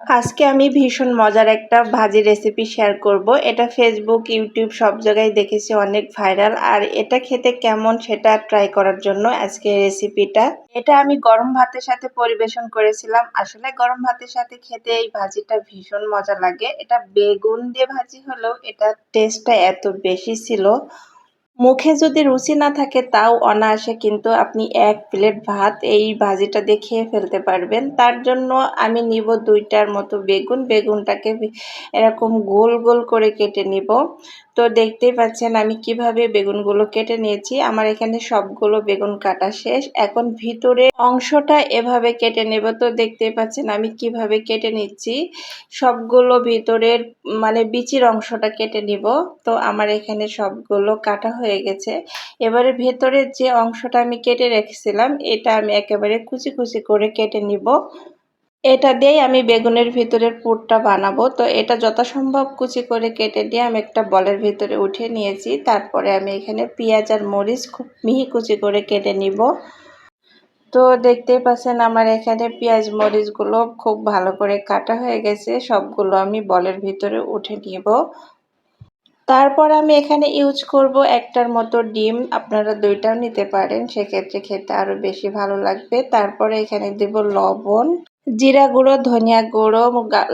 আজকে আমি ভীষণ মজার একটা ভাজি রেসিপি শেয়ার করব। এটা ফেসবুক ইউটিউব সব জায়গায় দেখেছি অনেক ভাইরাল আর এটা খেতে কেমন সেটা ট্রাই করার জন্য আজকে রেসিপিটা এটা আমি গরম ভাতের সাথে পরিবেশন করেছিলাম। আসলে গরম ভাতের সাথে খেতে এই ভাজিটা ভীষণ মজা লাগে। এটা বেগুন দিয়ে ভাজি হলেও এটা টেস্টটা এত বেশি ছিল। মুখে যদি রুচি না থাকে, তাও অনায়াসে কিন্তু আপনি এক প্লেট ভাত এই ভাজিটা দিয়ে খেয়ে ফেলতে পারবেন। তার জন্য আমি নিব দুইটার মতো বেগুন। বেগুনটাকে এরকম গোল গোল করে কেটে নিব। তো দেখতেই পাচ্ছেন আমি কীভাবে বেগুনগুলো কেটে নিয়েছি। আমার এখানে সবগুলো বেগুন কাটা শেষ। এখন ভিতরে অংশটা এভাবে কেটে নেব। তো দেখতেই পাচ্ছেন আমি কীভাবে কেটে নিচ্ছি। সবগুলো ভিতরের মানে বিচির অংশটা কেটে নিব। তো আমার এখানে সবগুলো কাটা হয়ে গেছে। এবারে ভেতরের যে অংশটা আমি কেটে রেখেছিলাম, এটা আমি একেবারে কুচি কুচি করে কেটে নিব। এটা দিয়েই আমি বেগুনের ভিতরের পুরটা বানাবো। তো এটা যথাসম্ভব কুচি করে কেটে দিয়ে আমি একটা বলের ভিতরে উঠে নিয়েছি। তারপরে আমি এখানে পেঁয়াজ আর মরিচ খুব মিহি কুচি করে কেটে নিব। তো দেখতেই পাচ্ছেন আমার এখানে পেঁয়াজ, মরিচগুলো খুব ভালো করে কাটা হয়ে গেছে। সবগুলো আমি বলের ভিতরে উঠে নিব। তারপর আমি এখানে ইউজ করব একটার মতো ডিম। আপনারা দুইটাও নিতে পারেন, সেক্ষেত্রে খেতে আরও বেশি ভালো লাগবে। তারপরে এখানে দেব লবণ, জিরা গুঁড়ো, ধনিয়া গুঁড়ো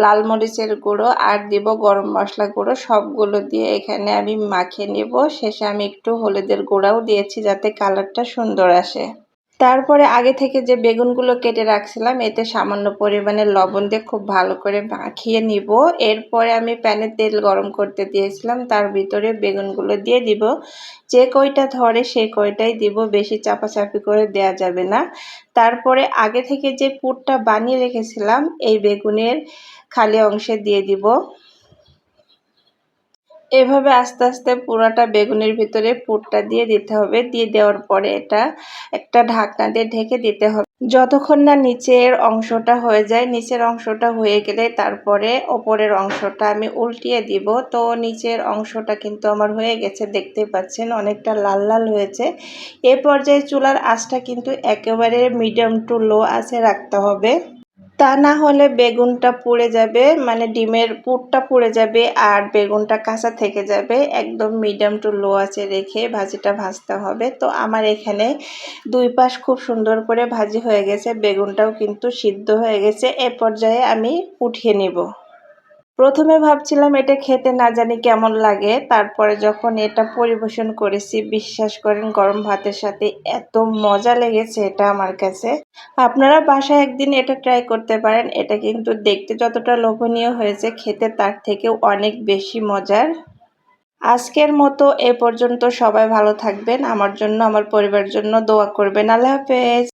লাল মরিচের গুঁড়ো, আর দিব গরম মশলা গুঁড়ো। সবগুলো দিয়ে এখানে আমি মাখিয়ে নেব। শেষে আমি একটু হলুদের গুঁড়াও দিয়েছি যাতে কালারটা সুন্দর আসে। তারপরে আগে থেকে যে বেগুনগুলো কেটে রাখছিলাম, এতে সামান্য পরিমাণে লবণ দিয়ে খুব ভালো করে মাখিয়ে নিব। এরপরে আমি প্যানে তেল গরম করতে দিয়েছিলাম, তার ভিতরে বেগুনগুলো দিয়ে দিব। যে কয়টা ধরে সেই কয়টাই দিব, বেশি চাপাচাপি করে দেয়া যাবে না। তারপরে আগে থেকে যে পুরটা বানিয়ে রেখেছিলাম, এই বেগুনের খালি অংশে দিয়ে দিব। এভাবে আস্তে আস্তে পুরোটা বেগুনের ভিতরে পুরটা দিয়ে দিতে হবে। দিয়ে দেওয়ার পরে এটা একটা ঢাকনা দিয়ে ঢেকে দিতে হবে। যতক্ষণ না নিচের অংশটা হয়ে যায়, নিচের অংশটা হয়ে গেলে তারপরে ওপরের অংশটা আমি উল্টিয়ে দিব। তো নিচের অংশটা কিন্তু আমার হয়ে গেছে দেখতে পাচ্ছেন অনেকটা লাল লাল হয়েছে। এ পর্যায়ে চুলার আঁচটা কিন্তু একেবারে মিডিয়াম টু লো আছে রাখতে হবে। তা না হলে বেগুনটা পুড়ে যাবে মানে ডিমের পুরটা পুড়ে যাবে আর বেগুনটা কাঁচা থেকে যাবে, একদম মিডিয়াম টু লো আছে রেখে ভাজিটা ভাজতে হবে। তো আমার এখানে দুই পাশ খুব সুন্দর করে ভাজি হয়ে গেছে, বেগুনটাও কিন্তু সিদ্ধ হয়ে গেছে। এ পর্যায়ে আমি উঠিয়ে নিব। প্রথমে ভাবছিলাম এটা খেতে না জানি কেমন লাগে, তারপরে যখন এটা পরিবেশন করেছি, বিশ্বাস করেন গরম ভাতের সাথে এত মজা লেগেছে এটা আমার কাছে। আপনারা বাসায় একদিন এটা ট্রাই করতে পারেন, এটা কিন্তু দেখতে যতটা লোভনীয় হয়েছে, খেতে তার থেকেও অনেক বেশি মজার। আজকের মতো এ পর্যন্ত সবাই ভালো থাকবেন, আমার জন্য, আমার পরিবারের জন্য দোয়া করবেন। আল্লাহ হাফেজ।